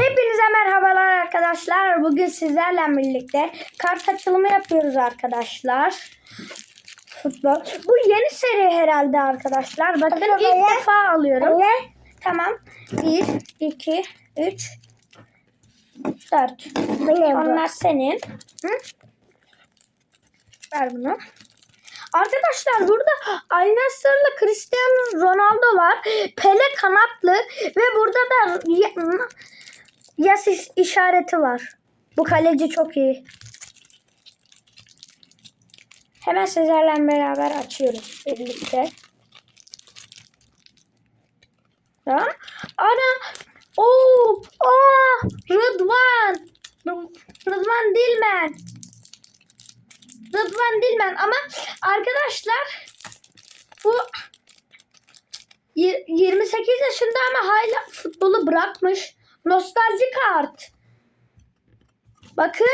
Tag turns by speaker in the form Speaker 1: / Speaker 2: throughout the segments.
Speaker 1: Hepinize merhabalar arkadaşlar. Bugün sizlerle birlikte kart açılımı yapıyoruz arkadaşlar. Futbol. Bu yeni seri herhalde arkadaşlar. Bakın
Speaker 2: Bakın
Speaker 1: ilk
Speaker 2: bana.
Speaker 1: defa alıyorum.
Speaker 2: Anne.
Speaker 1: Tamam. 1, 2, 3, 4.
Speaker 2: Bu ne bu?
Speaker 1: Onlar senin. Hı? Ver bunu. Arkadaşlar burada Al Nassr'la Cristiano Ronaldo var. Pele kanatlı ve burada da yas iş- işareti var. Bu kaleci çok iyi. Hemen sizlerle beraber açıyoruz birlikte. Tamam. Ana. Oo, aa, Rıdvan. Rıdvan Dilmen. Rıdvan Dilmen ama arkadaşlar bu y- 28 yaşında ama hala futbolu bırakmış. Nostalji kart. Bakın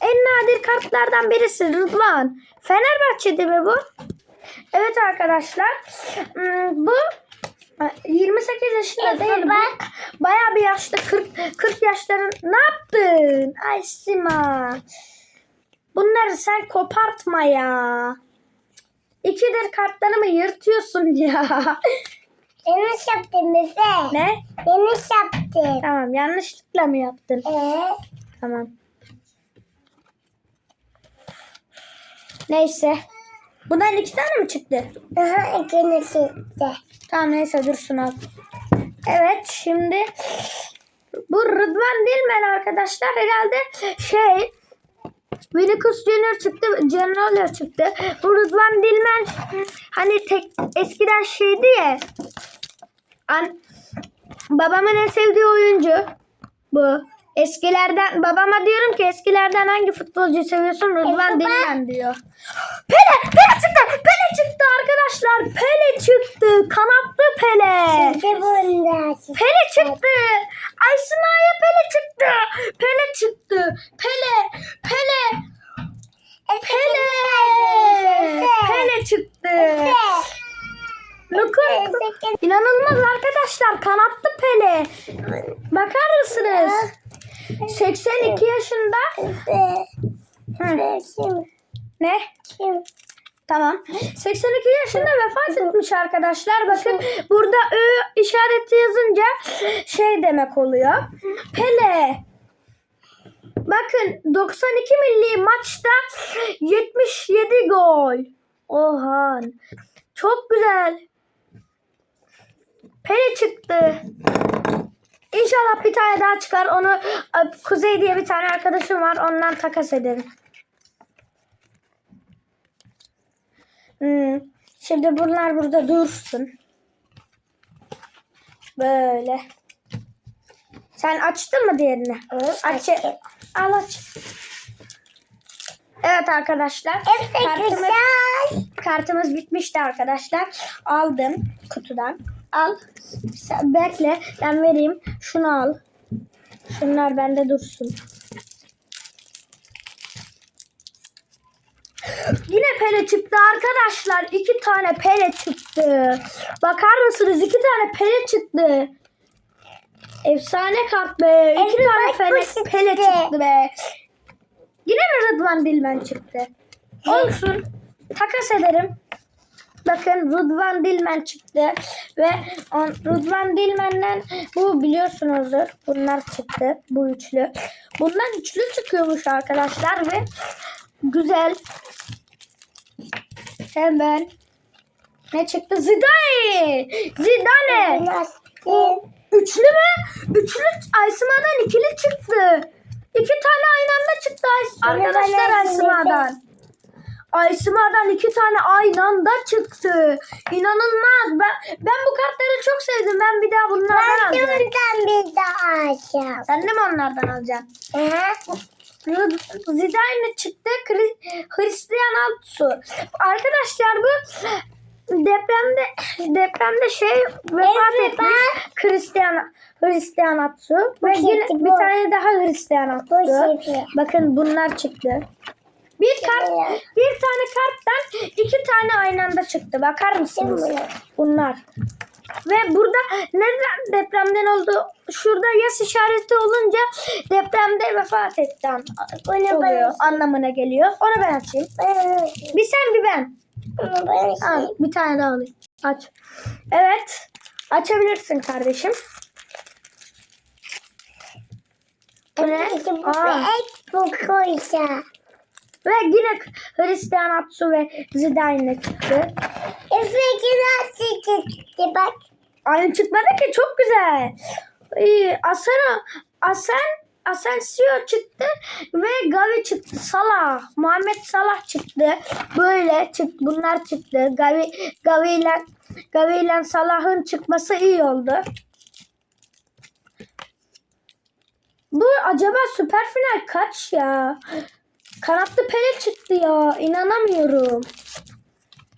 Speaker 1: en nadir kartlardan birisi Rıdvan. Fenerbahçe'de mi bu? Evet arkadaşlar. hmm, Bu 28 yaşında
Speaker 2: Evet,
Speaker 1: değil.
Speaker 2: bak.
Speaker 1: Bu Bayağı bir yaşlı 40 40 yaşların. Ne yaptın? Ay Sima. Bunları sen kopartma ya. İkidir kartlarımı yırtıyorsun ya.
Speaker 2: Yanlış yaptın Efe.
Speaker 1: ne?
Speaker 2: Yanlış yaptın.
Speaker 1: Tamam yanlışlıkla mı yaptın?
Speaker 2: Ee,
Speaker 1: Tamam. Neyse. Bundan iki tane mi çıktı?
Speaker 2: aha ikinci çıktı.
Speaker 1: Tamam neyse dursun al. Evet şimdi bu Rıdvan Dilmen arkadaşlar herhalde şey Vinicius Junior çıktı, General çıktı. Bu Rıdvan Dilmen hani tek eskiden şeydi ya. An, babamın en sevdiği oyuncu bu. Eskilerden babama diyorum ki eskilerden hangi futbolcu seviyorsun? Rıdvan Dilmen diyor. Pele, Pele çıktı. Pele çıktı arkadaşlar. Pele çıktı. Kanatlı Pele. Pele çıktı. Pele çıktı. Pele çıktı. Pele, Pele, Pele. Pele çıktı.
Speaker 2: Efe.
Speaker 1: Bakın. İnanılmaz arkadaşlar. Kanatlı Pele. Bakar mısınız? 82 yaşında. Hı. Ne? Tamam. 82 yaşında vefat etmiş arkadaşlar. Bakın burada Ö işareti yazınca şey demek oluyor. Pele. Bakın 92 milli maçta 77 gol. Oha. Çok güzel. Pele çıktı. İnşallah bir tane daha çıkar. Onu Kuzey diye bir tane arkadaşım var. Ondan takas ederim. Hmm. Şimdi bunlar burada dursun. Böyle. Sen açtın mı diğerini? Aç. Al aç. Evet arkadaşlar.
Speaker 2: Efe
Speaker 1: Kartımız,
Speaker 2: güzel.
Speaker 1: kartımız bitmişti arkadaşlar. Aldım kutudan. Al. Sen bekle. Ben vereyim. Şunu al. Şunlar bende dursun. Yine Pele çıktı arkadaşlar. İki tane Pele çıktı. Bakar mısınız? İki tane Pele çıktı. Efsane kart be. İki
Speaker 2: Evet,
Speaker 1: tane Pele,
Speaker 2: çıktı.
Speaker 1: Pele çıktı be. Yine mi Rıdvan Dilmen çıktı? Olsun. Takas ederim. Bakın Rıdvan Dilmen çıktı ve on, Rıdvan Dilmen'den bu biliyorsunuzdur. Bunlar çıktı. Bu üçlü. Bundan üçlü çıkıyormuş arkadaşlar ve güzel. Hemen ne çıktı? Zidane. Zidane.
Speaker 2: Nasıl?
Speaker 1: Üçlü mü? Üçlü Aysima'dan ikili çıktı. İki tane aynı anda çıktı Ays- arkadaşlar
Speaker 2: bana
Speaker 1: Aysima'dan iki tane aynı anda çıktı. İnanılmaz. Ben ben bu kartları çok sevdim. Ben bir daha bunlardan
Speaker 2: Ben
Speaker 1: alacağım.
Speaker 2: şuradan bir daha açacağım.
Speaker 1: Sen de mi onlardan alacaksın? Rı- Zidane çıktı. Hristiyan Altsu. Arkadaşlar bu depremde depremde şey vefat
Speaker 2: Evet,
Speaker 1: etmiş. Hristiyan Hristiyan Altsu.
Speaker 2: Bu
Speaker 1: Ve yine bir tane daha Hristiyan
Speaker 2: çıktı.
Speaker 1: Bakın bunlar çıktı. Bir kart, bir tane karttan iki tane aynı anda çıktı. Bakar mısınız? Bunlar. Ve burada neden depremden oldu? Şurada yas işareti olunca depremde vefat etti oluyor, anlamına geliyor. Onu ben açayım. Bir sen bir ben. Al, bir tane daha alayım. Aç. Evet. Açabilirsin kardeşim. Bu ne? Aa. Ve yine Hristiyan Atsu ve Zidane çıktı.
Speaker 2: Efe nasıl çıktı bak.
Speaker 1: Aynı çıkmadı ki çok güzel. Ee, Asano, Asen, Asensio çıktı ve Gavi çıktı. Salah, Muhammed Salah çıktı. Böyle çıktı. Bunlar çıktı. Gavi, Gavi ile Gavi ile Salah'ın çıkması iyi oldu. Bu acaba süper final kaç ya? Kanatlı Pele çıktı ya. İnanamıyorum.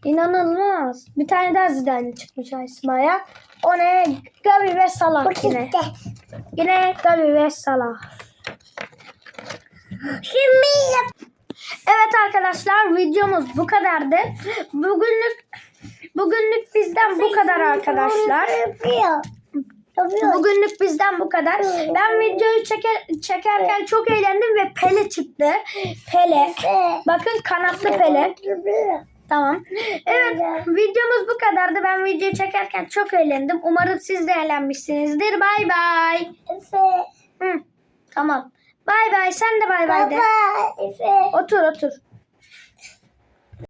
Speaker 1: İnanılmaz. Bir tane daha Zidane çıkmış Aysma'ya. O ne? Gavi ve Salah
Speaker 2: Bu
Speaker 1: yine.
Speaker 2: çıktı.
Speaker 1: Yine Gavi ve Salah.
Speaker 2: Şimdi yap.
Speaker 1: Evet arkadaşlar videomuz bu kadardı. Bugünlük bugünlük bizden bu kadar arkadaşlar. Bugünlük bizden bu kadar. Ben videoyu çeker, çekerken çok eğlendim ve Pele çıktı. Pele. Bakın kanatlı Pele. Tamam. Evet videomuz bu kadardı. Ben videoyu çekerken çok eğlendim. Umarım siz de eğlenmişsinizdir. Bay bay. Hı, tamam. Bay bay. Sen de bay bay de. Otur otur.